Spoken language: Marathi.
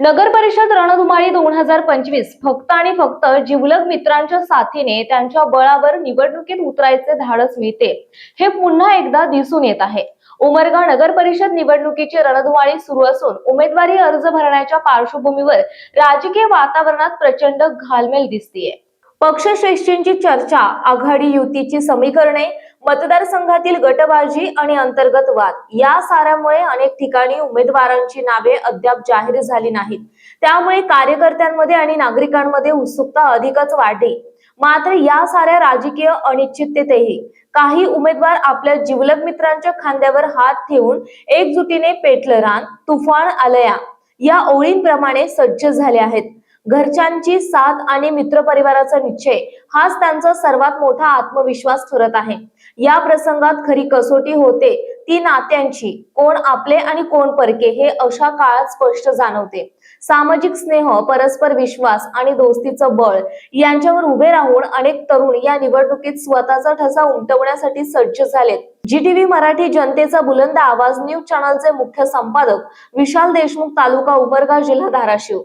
नगर परिषद रणधुमाळी दोन हजार पंचवीस फक्त आणि फक्त जिवलग मित्रांच्या साथीने त्यांच्या बळावर निवडणुकीत उतरायचे धाडस मिळते. हे पुन्हा एकदा दिसून येत आहे. उमरगा नगर परिषद निवडणुकीची रणधुमाळी सुरू असून उमेदवारी अर्ज भरण्याच्या पार्श्वभूमीवर राजकीय वातावरणात प्रचंड घालमेल दिसतीये. पक्षश्रेष्ठींची चर्चा आघाडी युतीची समीकरणे मतदारसंघातील गटबाजी आणि अंतर्गत वाद या साऱ्यामुळे अनेक ठिकाणी उमेदवारांची नावे अद्याप जाहीर झाली नाहीत. त्यामुळे कार्यकर्त्यांमध्ये आणि नागरिकांमध्ये उत्सुकता अधिकच वाढली. मात्र या साऱ्या राजकीय अनिश्चिततेतही काही उमेदवार आपल्या जिवलग मित्रांच्या खांद्यावर हात ठेवून एकजुटीने पेटलं रान तुफान आलया या ओळींप्रमाणे सज्ज झाले आहेत. घरच्यांची साथ आणि मित्रपरिवाराचा निश्चय हाच त्यांचा सर्वात मोठा आत्मविश्वास ठरत आहे. या प्रसंगात खरी कसोटी होते ती नात्यांची कोण आपले आणि कोण परके हे अशा काळात स्पष्ट जाणवते. सामाजिक स्नेह परस्पर विश्वास आणि दोस्तीचं बळ यांच्यावर उभे राहून अनेक तरुण या निवडणुकीत स्वतःचा ठसा उमटवण्यासाठी सज्ज झालेत. जी टीव्ही मराठी जनतेचा बुलंद आवाज न्यूज चॅनलचे मुख्य संपादक विशाल देशमुख तालुका उमरगा जिल्हा धाराशिव.